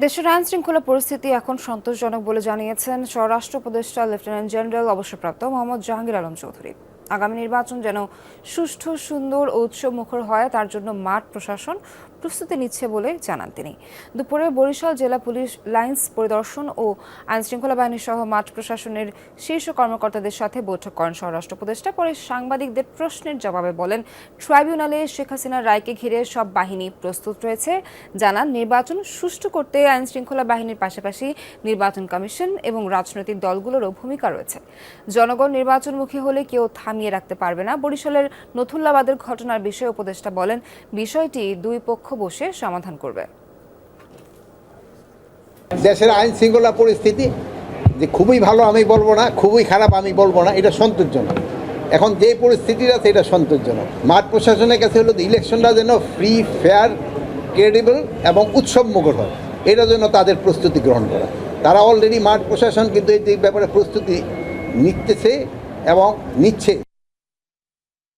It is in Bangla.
দেশের আইন শৃঙ্খলা পরিস্থিতি এখন সন্তোষজনক বলে জানিয়েছেন স্বরাষ্ট্র উপদেষ্টা লেফটেন্যান্ট জেনারেল অবসরপ্রাপ্ত মোহাম্মদ জাহাঙ্গীর আলম চৌধুরী। আগামী নির্বাচন যেন সুষ্ঠু, সুন্দর ও উৎসবমুখর হয়, তার জন্য মাঠ প্রশাসন প্রস্তুতি নিচ্ছে বলে জানান তিনি। দুপুরে বরিশাল জেলা পুলিশ লাইন্স পরিদর্শন ও আইন শৃঙ্খলা বাহিনী সহ মাঠ প্রশাসনের শীর্ষ কর্মকর্তাদের সাথে বৈঠক করেন স্বরাষ্ট্র উপদেষ্টা। পরে সাংবাদিকদের প্রশ্নের জবাবে বলেন, ট্রাইব্যুনালে শেখ হাসিনার রায়কে ঘিরে সব বাহিনী প্রস্তুত রয়েছে। জানান, নির্বাচন সুষ্ঠু করতে আইন শৃঙ্খলা বাহিনীর পাশাপাশি নির্বাচন কমিশন এবং রাজনৈতিক দলগুলোরও ভূমিকা রয়েছে। জনগণ নির্বাচনমুখী হলে কেউ থামিয়ে রাখতে পারবে না। বরিশালের নথুল্লাবাদের ঘটনার বিষয়ে উপদেষ্টা বলেন, বিষয়টি দুই পক্ষ বসে সমাধান করবে। দেশের আইন শৃঙ্খলা পরিস্থিতি যে খুবই ভালো আমি বলব না, খুবই খারাপ আমি বলব না, এটা সন্তোষজনক। এখন যে পরিস্থিতিটা সেটা সন্তোষজনক। মাঠ প্রশাসনের কাছে হলো ইলেকশনটা যেন ফ্রি ফেয়ার ক্রেডিবল এবং উৎসব মুখর হয়। এটা জন্য তাদের প্রস্তুতি গ্রহণ করা। তারা অলরেডি মাঠ প্রশাসন কিন্তু এই ব্যাপারে প্রস্তুতি নিতেছে এবং নিচ্ছে।